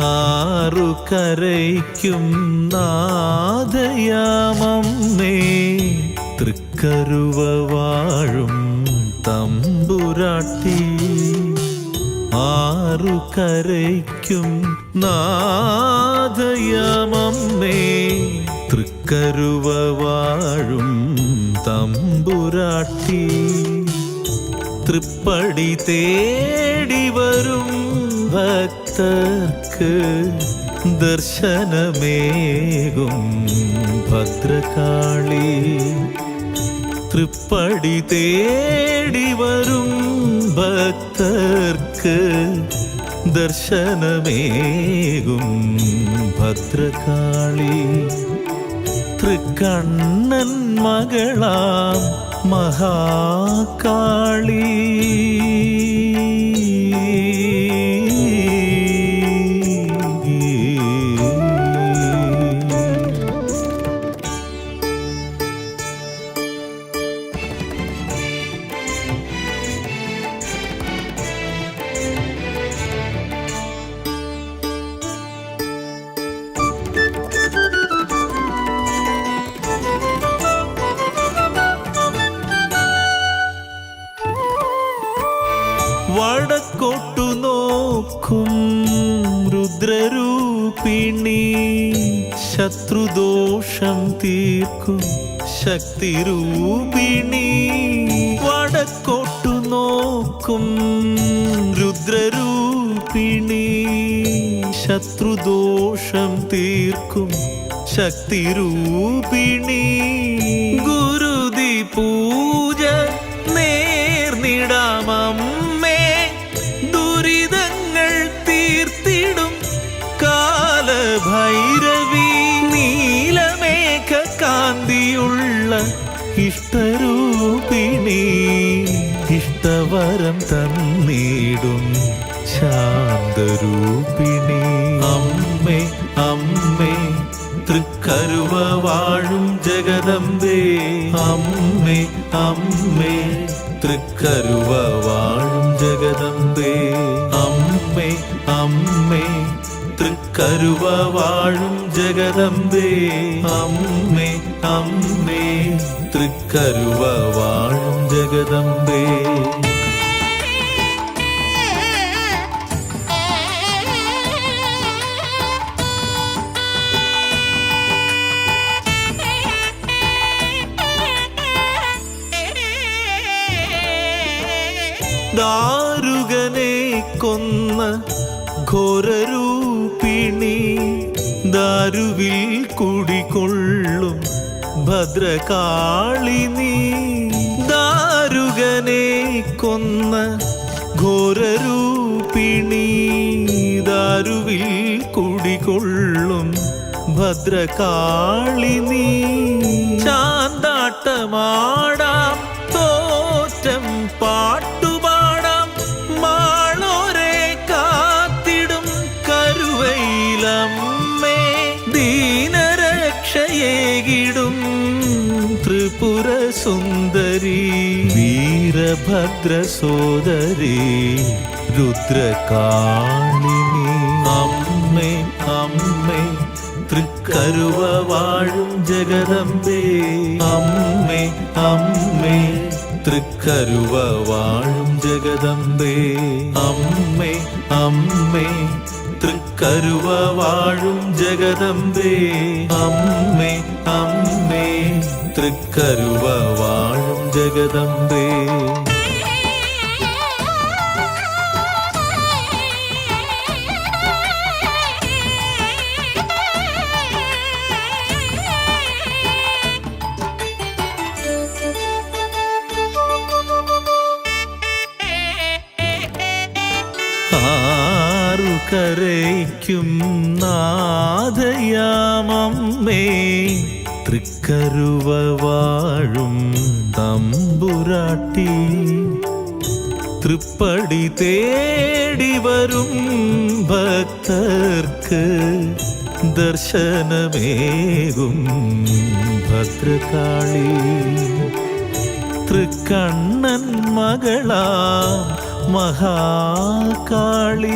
ആറു കരയ്ക്കും നാദയാമമ്മേ. തൃക്കരുവ വാഴും തമ്പുരാട്ടി. ആറു കരയ്ക്കും നാദയാമമ്മേ. തൃക്കരുവ വാഴും തമ്പുരാട്ടി. തൃപ്പടി തേടി വരും ഭക്തർക്ക് ദർശനമേകും ഭദ്രകാളി. തൃപ്പടി തേടി വരും ഭക്തർക്ക് ദർശനമേകും ഭദ്രകാളി. തൃക്കണ്ണൻ മകളാം മഹാകാളി. വടക്കോട്ടു നോക്കും രുദ്രരൂപിണി. ശത്രുദോഷം തീർക്കും ശക്തിരൂപിണി. വടക്കോട്ടു നോക്കും രുദ്രരൂപിണി. ശത്രുദോഷം തീർക്കും ശക്തിരൂപിണി. ഗുരുതി പൂജ നേർന്നിടാമമ്മേ കാന്തിയുള്ള ഇഷ്ടരൂപിണി ഇഷ്ടവരം തന്നിടും ശാന്തരൂപിണി. അമ്മേ അമ്മേ തൃക്കരുവ വാഴും ജഗദമ്പേ അമ്മേ അമ്മേ തൃക്കരുവ വാഴും ജഗദമ്പേ അമ്മേ അമ്മേ തൃക്കരുവ വാഴും ജഗദമ്പേ അമ്മേ അമ്മേ തൃക്കരുവ വാഴും ജഗദമ്പേ ദാരുകനെ കൊന്ന ഘോരരൂപിണി ദാരുവിൽ കുടികൊള്ളും ഭദ്രകാളിനി ദാരുകനെ കൊന്ന ഘോരൂപിണി ദാരുവിൽ കുടികൊള്ളും ഭദ്രകാളിനി ചാന്താട്ടമാടാം തോറ്റം പാട്ടുപാടാം ത്രിപുര സുന്ദരി വീരഭദ്ര സോദരി രുദ്രകാളിനി. അമ്മേ അമ്മേ തൃക്കരുവ വാഴും ജഗദമ്പേ അമ്മേ അമ്മേ തൃക്കരുവ വാഴും ജഗദമ്പേ അമ്മേ അമ്മേ തൃക്കരുവ വാഴും ജഗദമ്പേ അമ്മേ അമ്മേ തൃക്കരുവ വാഴും ജഗദമ്പേ കരയ്ക്കും നാദയാമമ്മേ. തൃക്കരുവ വാഴും തമ്പുരാട്ടി. തൃപ്പടി തേടി വരും ഭക്തർക്ക് ദർശനമേകും ഭദ്രകാളി. തൃക്കണ്ണൻ മകളാ മഹാകാളി.